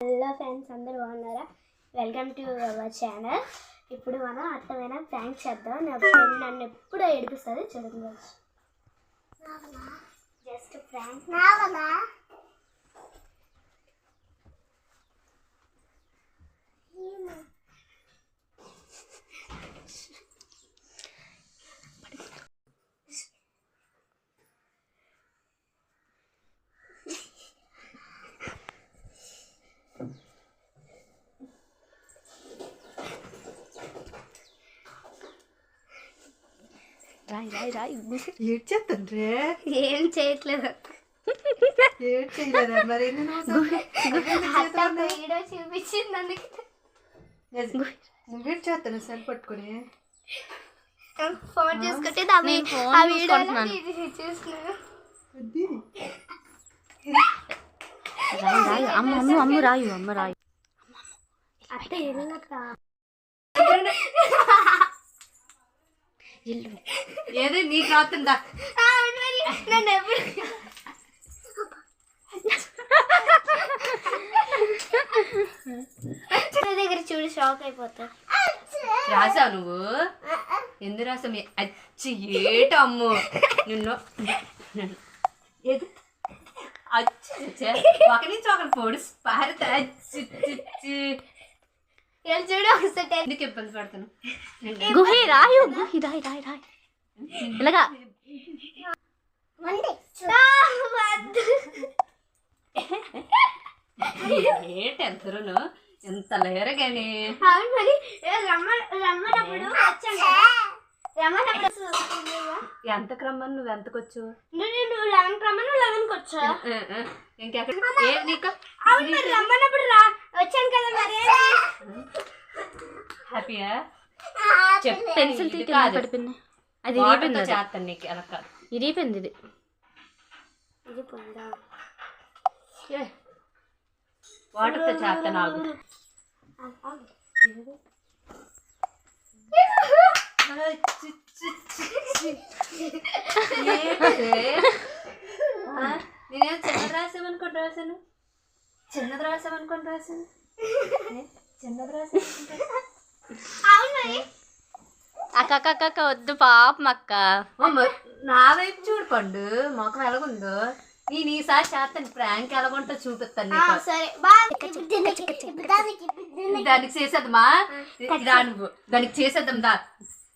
Hello friends అందరూ బాగున్నారా? Welcome to our channel ఇప్పుడు మనం అర్థమైన ప్రాంక్ చేద్దాం. నా ఫ్రెండ్ నన్ను ఎప్పుడూ ఏడిపిస్తుంది చూడండి. జస్ట్ రాయి రాయి రాయి. ఏడ్ చేస్తుండ్రే ఏం చేయట్లేదు మరి వీడియో చూపించింది అందుకే. నువ్వేం చేస్తాను సెల్ పట్టుకుని. ఫోన్ చూసుకుంటే ఆ రాయి రాయి. అమ్మ అమ్మ అమ్మ రాయు అమ్మ రాయు. అత్త ఏదో? నీకు రాతుందా నన్ను ఎప్పుడు నా దగ్గర చూడు షాక్ అయిపోతా. రాసావు నువ్వు? ఎందు రాసావు? మీ అచ్చి ఏటమ్ము నిన్ను ఏది? అచ్చి. ఒక నుంచి ఒకరు పొడి పారితే అచ్చి ఇలా చూడు ఒకసారి ఎందుకు ఇబ్బంది పడుతున్నావు గుహి రాయు గుహి రాయి రాయి రాయి. ఇలాగా. ఏటి ఎంతరును ఎంత లేరు కానీ అవును మరి రమ్మ రమ్మనప్పుడు వచ్చాను ఎంత క్రమం నువ్వు ఎంతకొచ్చు? నువ్వు నువ్వు లెవెన్ రమ్మను లెవెన్కి వచ్చా? ఇంకెక్కడ? ఏ నీకు? అవును మరి రమ్మన్నప్పుడు రా. వచ్చాను కదా మరి. హ్యాపీయా? చెప్తే పెన్సిల్ కాదు. పడిపోయింది. అది ఇరిగిపోయింది. చేస్తాను నీకు కాదు ఇరిగిపోయింది ఇది. వాటర్తో చేస్తాను నేనేం చిన్నది రాసామనుకోండి రాశాను చిన్నది రాసామనుకోండి రాశాను చిన్నది రాసాను అక్క అక్క అక్క, వద్దు పాపం అక్క నా వైపు చూడు పండు మొఖం ఎలాగుందో నేను ఈసారి చేస్తాను ప్రాంక్ ఎలాగుంటో చూపిస్తాను దానికి చేసేద్దామా దానికి చేసేద్దాం దా.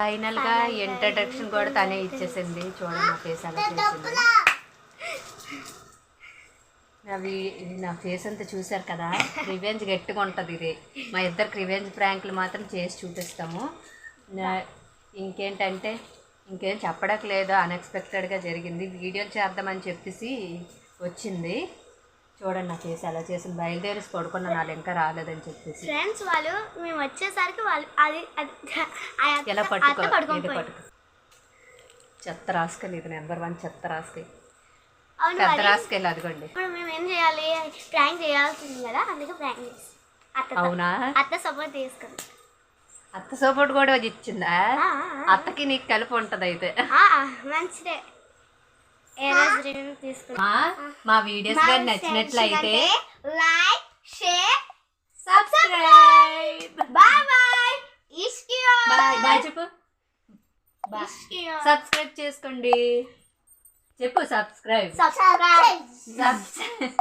ఫైనల్గా ఇంట్రడక్షన్ కూడా తనే ఇచ్చేసింది. చూడండి నా ఫేస్ అలా చేసింది. అవి నా ఫేస్ అంతా చూసారు కదా? రివెంజ్ గట్టిగా ఉంటుంది ఇది. మా ఇద్దరికి రివెంజ్ ప్రాంకులు మాత్రం చేసి చూపిస్తాము. నా- ఇంకేంటంటే ఇంకేం చెప్పడానికి లేదు. అన్ఎక్స్పెక్టెడ్గా జరిగింది. వీడియోలు చేద్దామని చెప్పేసి వచ్చింది. చూడండి నా ఫేస్ అలా చేసింది బయలుదేరి పడుకున్నాను వాళ్ళు ఇంకా రాలేదని చెప్పేసి. ఫ్రెండ్స్ వాళ్ళు మేము వచ్చేసరికి వాళ్ళు అది ఎలా పట్టుకో ఇది. పట్టుకో. చెత్త రాసుకెళ్ళి ఇది నెంబర్ వన్ చెత్త రాసుకెళ్ళి మరి. రాసుకెళ్ళి అదిగోండి. ఇప్పుడు మేము ఏం చేయాలి? ప్రాంక్ చేయాల్సింది కదా అందుకే ప్రాంక్ చేసి. అత్త అవునా? అత్త సపోర్ట్ తీసుకుంది అత్త సపోర్ట్ కూడా ఇచ్చిందా? అత్తకి నీకు కలిపి ఉంటది అయితే మంచిదే ఏ రోజు రివ్యూ తీసుకుంది మా మా వీడియోస్ కానీ నచ్చినట్లయితే like share subscribe bye bye ఇష్కియో bye bye చెప్పు. సబ్స్క్రైబ్ చేసుకోండి. చెప్పు సబ్స్క్రైబ్ సబ్స్క్రైబ్ సబ్స్క్రైబ్